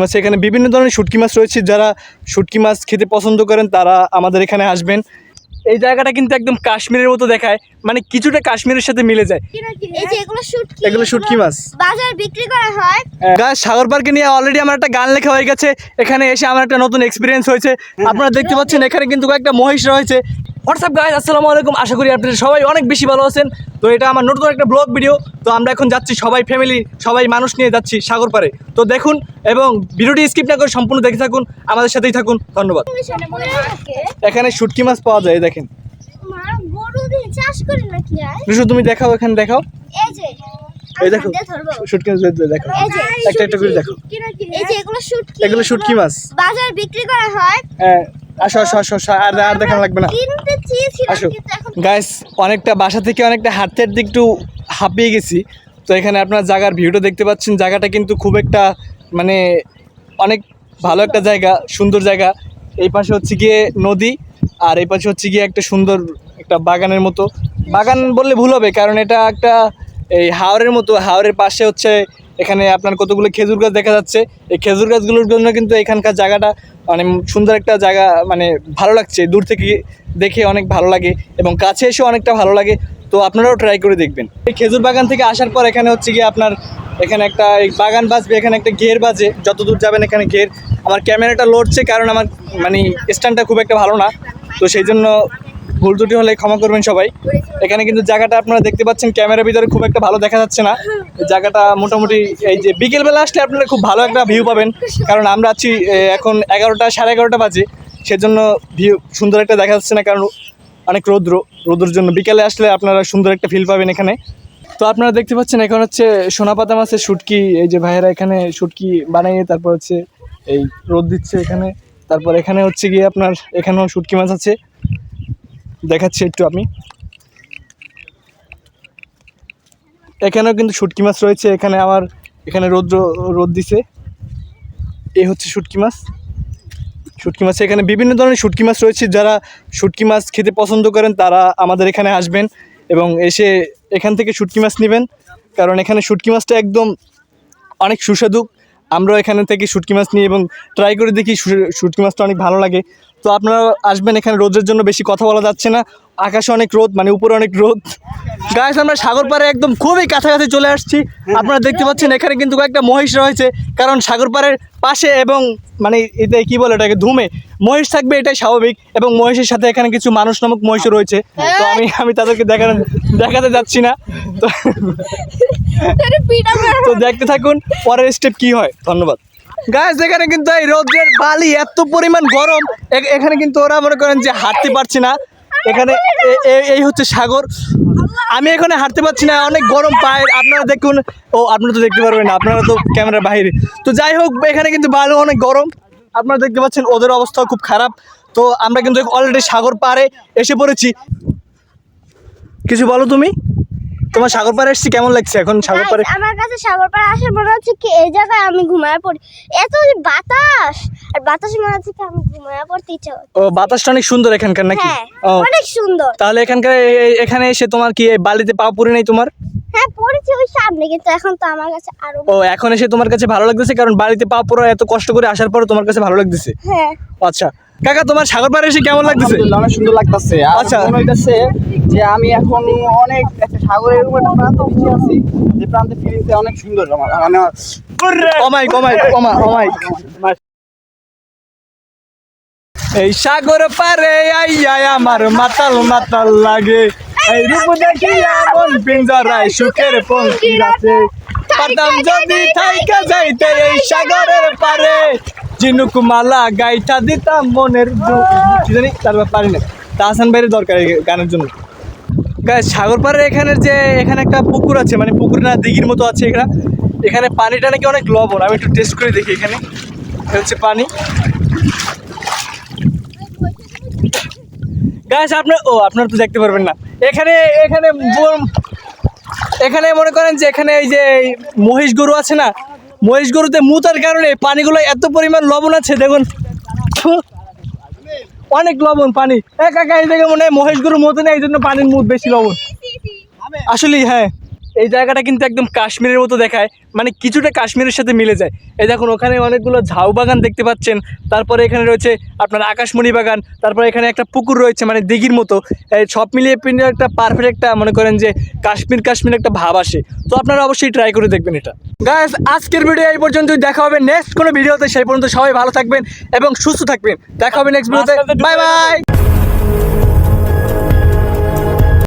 মাছ এখানে বিভিন্ন ধরনের শুটকি মাছ রয়েছে। যারা শুটকি মাছ খেতে পছন্দ করেন তারা আমাদের এখানে আসবেন। এই জায়গাটা কিন্তু একদম কাশ্মীরের মতো দেখায়। মানে কিছুটা কাশ্মীরের সাথে মিলে যায়। এগুলো শুটকি মাছ। বাজার বিক্রি করা হয়। গাছ সাগর পার্কে নিয়ে অলরেডি আমার একটা গান লেখা হয়ে গেছে। এখানে এসে আমার একটা নতুন এক্সপিরিয়েন্স হয়েছে। আপনারা দেখতে পাচ্ছেন এখানে কিন্তু কয়েকটা মহিষ রয়েছে। হোয়াটসঅ্যাপ গাইজ আসসালামু আলাইকুম। আশা করি আপনারা সবাই অনেক বেশি ভালো আছেন। তো এটা আমার নতুন একটা ব্লগ ভিডিও। তো আমরা এখন যাচ্ছি সবাই ফ্যামিলি সবাই মানুষ নিয়ে যাচ্ছি সাগর পাড়ে। তো দেখুন এবং ভিডিওটি স্কিপ না করে সম্পূর্ণ দেখে থাকুন। আমাদের সাথেই থাকুন। ধন্যবাদ। এখানে শুটকি মাছ পাওয়া যায় দেখেন। রুশু তুমি দেখাও এখানে দেখাও। এই যে। দেখো শুটকি মাছ দেখো একটা একটা করে দেখো শুটকি। এগুলো শুটকি মাছ। বাজার বিক্রি করা হয়। হ্যাঁ। আসো আসো আসো আর আর দেখানো লাগবে না। আসো। গাইস অনেকটা বাসা থেকে অনেকটা হাঁটতে হাঁটতে একটু হাঁপিয়ে গেছি। তো এখানে আপনার জায়গার ভিউটা দেখতে পাচ্ছেন। জায়গাটা কিন্তু খুব একটা মানে অনেক ভালো একটা জায়গা সুন্দর জায়গা। এই পাশে হচ্ছে গিয়ে নদী আর এই পাশে হচ্ছে গিয়ে একটা সুন্দর একটা বাগানের মতো। বাগান বললে ভুল হবে কারণ এটা একটা এই হাওরের মতো হাওরের পাশে হচ্ছে এখানে আপনার কতগুলো খেজুর গাছ দেখা যাচ্ছে। এই খেজুর গাছগুলোর জন্য কিন্তু এখানকার জায়গাটা মানে সুন্দর একটা জায়গা মানে ভালো লাগছে। দূর থেকে দেখে অনেক ভালো লাগে এবং কাছে এসে অনেকটা ভালো লাগে। তো আপনারাও ট্রাই করে দেখবেন। এই খেজুর বাগান থেকে আসার পর এখানে হচ্ছে গিয়ে আপনার এখানে একটা এই বাগান বাজবে এখানে একটা ঘের বাজে। যত দূর যাবেন এখানে ঘের। আমার ক্যামেরাটা লড়ছে কারণ আমার মানে স্ট্যান্ডটা খুব একটা ভালো না। তো সেই জন্য ভুল ত্রুটি হলে ক্ষমা করবেন সবাই। এখানে কিন্তু জায়গাটা আপনারা দেখতে পাচ্ছেন, ক্যামেরার ভিতরে খুব একটা ভালো দেখা যাচ্ছে না। জায়গাটা মোটামুটি এই যে বিকেলবেলা আসলে আপনারা খুব ভালো একটা ভিউ পাবেন। কারণ আমরা আছি এখন এগারোটা, সাড়ে এগারোটা বাজে। সেজন্য ভিউ সুন্দর একটা দেখা যাচ্ছে না, কারণ অনেক রৌদ্র। রৌদ্রের জন্য বিকেলে আসলে আপনারা সুন্দর একটা ফিল পাবেন এখানে। তো আপনারা দেখতে পাচ্ছেন, এখন হচ্ছে সোনাপাতা মাছের শুটকি। এই যে ভাইয়েরা এখানে শুটকি বানিয়ে, তারপর হচ্ছে এই রোদ দিচ্ছে এখানে। তারপর এখানে হচ্ছে গিয়ে আপনার, এখানেও শুটকি মাছ আছে। দেখাচ্ছি একটু আমি। এখানেও কিন্তু শুটকি মাছ রয়েছে, এখানে আমার এখানে রোদ্র, রোদ দিছে। এই হচ্ছে শুটকি মাছ। শুটকি মাছ এখানে বিভিন্ন ধরনের শুটকি মাছ রয়েছে, যারা শুটকি মাছ খেতে পছন্দ করেন তারা আমাদের এখানে আসবেন এবং এসে এখান থেকে শুটকি মাছ নেবেন। কারণ এখানে শুটকি মাছটা একদম অনেক সুস্বাদু। আমরাও এখানে থেকে শুটকি মাছ নিই এবং ট্রাই করে দেখি শুটকি মাছটা অনেক ভালো লাগে। তো আপনারা আসবেন এখানে, রোদের জন্য বেশি কথা বলা যাচ্ছে না। আকাশে অনেক রোদ মানে উপরে অনেক রোদ। গাছ আমরা সাগর পাড়ে একদম খুবই কাছাকাছি চলে আসছি। আপনারা দেখতে পাচ্ছেন এখানে কিন্তু কয়েকটা মহিষ রয়েছে, কারণ সাগর পাড়ের পাশে এবং মানে এতে কি বলে এটাকে ধুমে। মহিষ থাকবে এটাই স্বাভাবিক। এবং মহিষের সাথে এখানে কিছু মানুষ নামক মহিষ রয়েছে। তো আমি আমি তাদেরকে দেখানো দেখাতে যাচ্ছি না। তো তো দেখতে থাকুন পরের স্টেপ কি হয়। ধন্যবাদ। গাছ এখানে কিন্তু এই রোদের বালি এত পরিমাণ গরম। এখানে কিন্তু ওরা মনে করেন যে হাঁটতে পারছি না। এখানে এই হচ্ছে সাগর। আমি এখানে হাঁটতে পারছি না অনেক গরম পায় আপনারা দেখুন ও আপনারা তো দেখতে পারবেন না আপনারা তো ক্যামেরার বাইরে। তো যাই হোক এখানে কিন্তু বালু অনেক গরম। আপনারা দেখতে পাচ্ছেন ওদের অবস্থা খুব খারাপ। তো আমরা কিন্তু অলরেডি সাগর পারে এসে পড়েছি। কিছু বলো তুমি? তোমার সাগর পাড়ে এসেছি কেমন লাগছে এখন সাগর পাড়ে? আমার কাছে সাগর পাড়ে আসার মনে হচ্ছে কি এই জায়গায় আমি ঘুমায় পড়ি। এত বাতাস! আর বাতাস মনে হচ্ছে কি আমি ঘুমায় পড়তে ইচ্ছা ও বাতাসটা অনেক সুন্দর এখানকার নাকি? হ্যাঁ অনেক সুন্দর। তাহলে এখানকার এখানে এসে তোমার কি বালিতে পা পড়ে নেই তোমার? হ্যাঁ পড়েছি ওই সামনে কিন্তু এখন তো আমার কাছে আরও ও এখন এসে তোমার কাছে ভালো লাগতেছে কারণ বালিতে পা পড়া এত কষ্ট করে আসার পর তোমার কাছে ভালো লাগতেছে। হ্যাঁ। আচ্ছা। কাকা তোমার সাগর পাড়ে এসে কেমন লাগতেছে? অনেক সুন্দর লাগতেছে। আচ্ছা। মনে হইতাছে যে আমি এখন অনেক একটা সাগরের উপর একটা প্রান্তে পিছিয়ে আছি যে প্রান্তে ফিলিংসে অনেক সুন্দর আমার মানে কমাই কমাই কমা কমাই এই সাগর পারে আইয়া আমার মাতাল মাতাল লাগে। এই রূপ দেখিয়া মন পিঞ্জরায় সুখের পঙ্কি রাতে পাতাম যদি থাইকা যাইতে এই সাগরের পারে জিনুক মালা গাইটা দিতাম মনের কি জানি তারপর পারি না। তাহসান ভাইয়ের দরকার এই গানের জন্য। গায়ে সাগর পাড়ের এখানে যে এখানে একটা পুকুর আছে মানে পুকুর না দিঘির মতো আছে এখানে। এখানে পানিটা নাকি অনেক লবণ। আমি একটু টেস্ট করে দেখি এখানে। হচ্ছে পানি। গাছ আপনার ও, আপনার তো দেখতে পারবেন না। এখানে এখানে এখানে মনে করেন যে এখানে এই যে মহিষ গরু আছে না মহিষ গরুতে মুতার কারণে পানিগুলো এত পরিমাণ লবণ আছে দেখুন। অনেক লবণ পানি। এক একা এই দেখে মনে হয় মহেশ গরু মতো না এই জন্য পানির মুখ বেশি লবণ। আসলেই হ্যাঁ। এই জায়গাটা কিন্তু একদম কাশ্মীরের মতো দেখায় মানে কিছুটা কাশ্মীরের সাথে মিলে যায়। এই দেখুন ওখানে অনেকগুলো ঝাউ বাগান দেখতে পাচ্ছেন তারপরে এখানে রয়েছে আপনার আকাশমণি বাগান তারপরে এখানে একটা পুকুর রয়েছে মানে দিঘির মতো। এই সব মিলিয়ে পিন্ডে একটা পারফেক্ট একটা মনে করেন যে কাশ্মীর কাশ্মীর একটা ভাব আসে। তো আপনারা অবশ্যই ট্রাই করে দেখবেন এটা। গাইস আজকের ভিডিও এই পর্যন্তই দেখা হবে নেক্সট কোনো ভিডিওতে সেই পর্যন্ত সবাই ভালো থাকবেন এবং সুস্থ থাকবেন। দেখা হবে নেক্সট ভিডিওতে বাই বাই